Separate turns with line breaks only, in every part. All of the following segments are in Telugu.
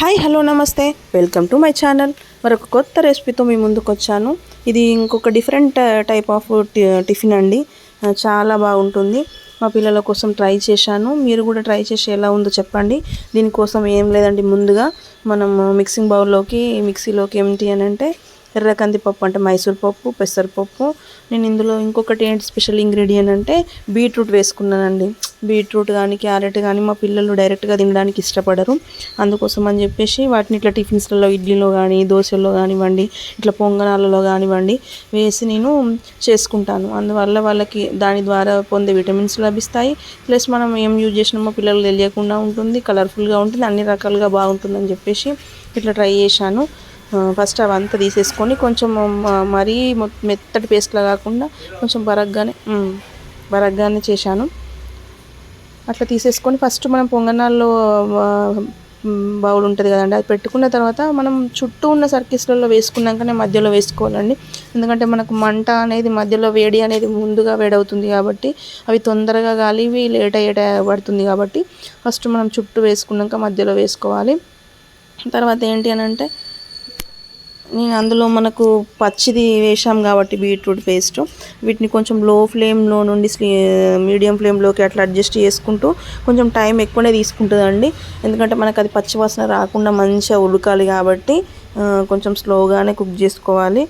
హాయ్ హలో నమస్తే. వెల్కమ్ టు మై ఛానల్ మరొక కొత్త రెసిపీతో మీ ముందుకు వచ్చాను ఇది ఇంకొక డిఫరెంట్ టైప్ ఆఫ్ టిఫిన్ అండి. Uh, చాలా బాగుంటుంది. మా పిల్లల కోసం ట్రై చేశాను. మీరు కూడా ట్రై చేసి ఎలా ఉందో చెప్పండి. దీనికోసం ఏం లేదండి ముందుగా మనం మిక్సింగ్ బౌల్లోకి మిక్సీలోకి ఏమిటి అని అంటే ఎర్ర కందిపప్పు అంటే మైసూర్ పప్పు పెసరపప్పు నేను ఇందులో ఇంకొకటి ఏంటి స్పెషల్ ఇంగ్రీడియంట్ అంటే బీట్రూట్ వేసుకున్నానండి. బీట్రూట్ కానీ క్యారెట్ కానీ మా పిల్లలు డైరెక్ట్గా తినడానికి ఇష్టపడరు. అందుకోసం అని చెప్పేసి వాటిని ఇట్లా టిఫిన్స్లలో ఇడ్లీలో కానీ దోశల్లో కానివ్వండి ఇట్లా పొంగనాలలో కానివ్వండి వేసి నేను చేసుకుంటాను. అందువల్ల వాళ్ళకి దాని ద్వారా పొందే విటమిన్స్ లభిస్తాయి. ప్లస్ మనం ఏం యూజ్ చేసినా మా పిల్లలు తెలియకుండా ఉంటుంది కలర్ఫుల్గా ఉంటుంది అన్ని రకాలుగా బాగుంటుందని చెప్పేసి ఇట్లా ట్రై చేశాను. ఫస్ట్ అవంతా తీసేసుకొని కొంచెం మరీ మెత్తటి పేస్ట్లా కాకుండా కొంచెం బరగ్గానే బరగ్గానే చేశాను. అట్లా తీసేసుకొని ఫస్ట్ మనం పొంగనాల్లో బౌల్ ఉంటుంది కదండి అది పెట్టుకున్న తర్వాత మనం చుట్టూ ఉన్న సర్కిల్స్లలో వేసుకున్నాకనే మధ్యలో వేసుకోవాలండి. ఎందుకంటే మనకు మంట అనేది మధ్యలో వేడి అనేది ముందుగా వేడవుతుంది కాబట్టి అవి తొందరగా గాలివి లేట్ అయ్యేట పడుతుంది కాబట్టి ఫస్ట్ మనం చుట్టూ వేసుకున్నాక మధ్యలో వేసుకోవాలి. తర్వాత ఏంటి అని అంటే నేను అందులో మనకు పచ్చిది వేసాం కాబట్టి బీట్రూట్ పేస్ట్. వీటిని కొంచెం లో ఫ్లేమ్లో నుండి మీడియం ఫ్లేమ్లోకి అట్లా అడ్జస్ట్ చేసుకుంటూ కొంచెం టైం ఎక్కువనే తీసుకుంటుందండి. ఎందుకంటే మనకు అది పచ్చి వాసన రాకుండా మంచిగా ఉడకాలి కాబట్టి కొంచెం స్లోగానే కుక్ చేసుకోవాలి.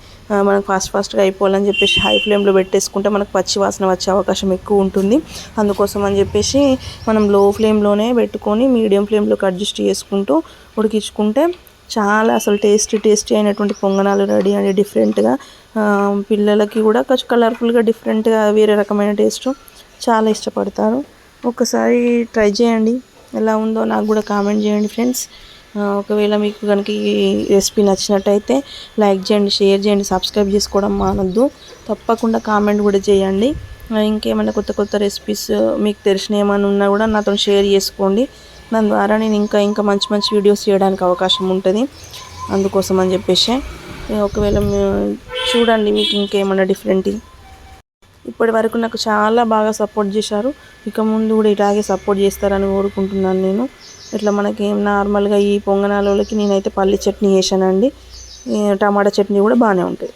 మనకు ఫాస్ట్ ఫాస్ట్గా అయిపోవాలని చెప్పేసి హై ఫ్లేమ్లో పెట్టేసుకుంటే మనకు పచ్చి వాసన వచ్చే అవకాశం ఎక్కువ ఉంటుంది. అందుకోసం అని చెప్పేసి మనం లో ఫ్లేమ్లోనే పెట్టుకొని మీడియం ఫ్లేమ్లోకి అడ్జస్ట్ చేసుకుంటూ ఉడికించుకుంటే చాలా అసలు టేస్టీ టేస్టీ అయినటువంటి పొంగనాలు రెడీ అండి డిఫరెంట్గా పిల్లలకి కూడా కొంచెం కలర్ఫుల్గా డిఫరెంట్గా వేరే రకమైన టేస్ట్ చాలా ఇష్టపడతారు. ఒకసారి ట్రై చేయండి. ఎలా ఉందో నాకు కూడా కామెంట్ చేయండి ఫ్రెండ్స్ ఒకవేళ మీకు కనుక ఈ రెసిపీ నచ్చినట్టయితే లైక్ చేయండి షేర్ చేయండి సబ్స్క్రైబ్ చేసుకోవడం మానొద్దు. తప్పకుండా కామెంట్ కూడా చేయండి. ఇంకేమైనా కొత్త కొత్త రెసిపీస్ మీకు తెలిసిన ఏమైనా ఉన్నా కూడా నాతో షేర్ చేసుకోండి. దాని ద్వారా నేను ఇంకా ఇంకా మంచి మంచి వీడియోస్ చేయడానికి అవకాశం ఉంటుంది. అందుకోసం అని చెప్పేసి. ఒకవేళ చూడండి మీకు ఇంకేమైనా డిఫరెంట్ ఇప్పటి వరకు నాకు చాలా బాగా సపోర్ట్ చేశారు. ఇక ముందు కూడా ఇలాగే సపోర్ట్ చేస్తారని కోరుకుంటున్నాను నేను. ఇట్లా మనకి నార్మల్గా ఈ పొంగనాలకి నేనైతే పల్లి చట్నీ వేసానండి టమాటా చట్నీ కూడా బాగానే ఉంటుంది.